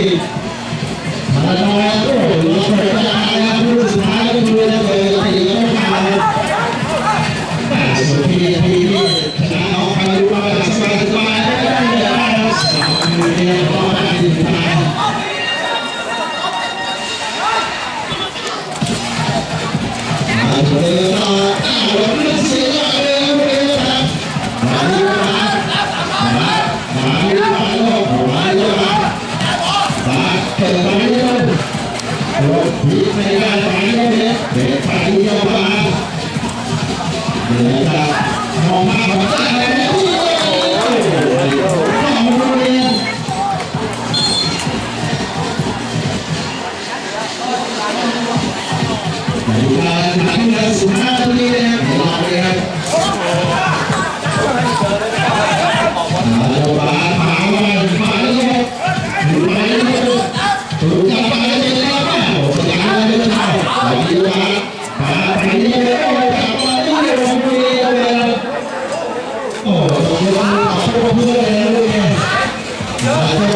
Henrique. มาดีมาโอ้ผีไม่ได้ไปเลยเด็กไปเยอะมาเดี๋ยวจะมองมาผมได้เลย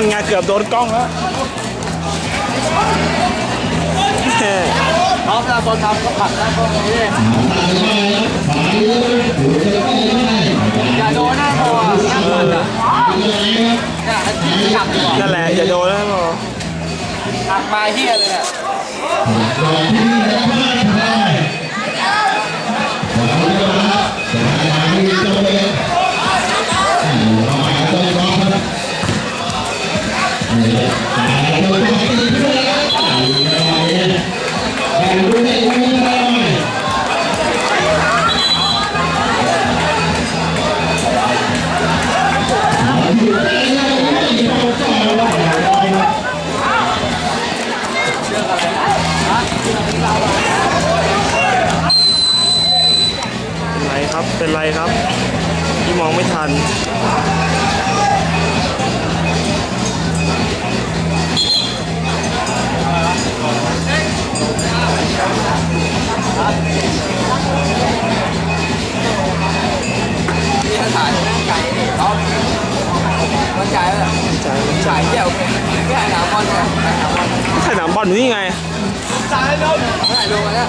นก้าวไปเลยที่นี่ไปได้เลยนั่นไงเกือบโดนกล้องแล้วแหม่เขาเวลาตอนทำก็ผัดได้พวกนี้อย่าโดนหน้าคอหน้าผัดอะเนี่ยให้ที่จับดีกว่านั่นแหละอย่าโดนนะพ่อหักมาเฮียเลยเนี่ เป็นไรครับเป็นไรครับ ที่มองไม่ทัน แล้วไก่เดี่ยวแค่หนามบอลเนี่ยหนามบอลถ่ายหนังบอลอยู่นี่ไงถ่ายลงถ่ายลงมาเนี่ย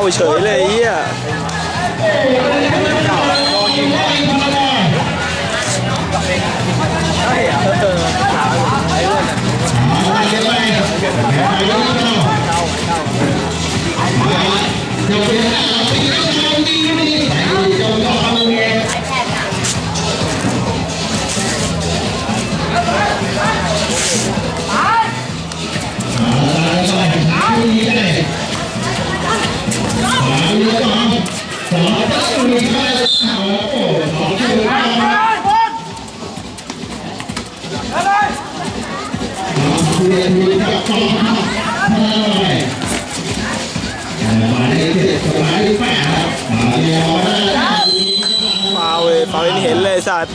เข้าไปเฉยเลยไอ้เฮีย ฟาวเลยฟาวเห็นเห็นเลยสัตว์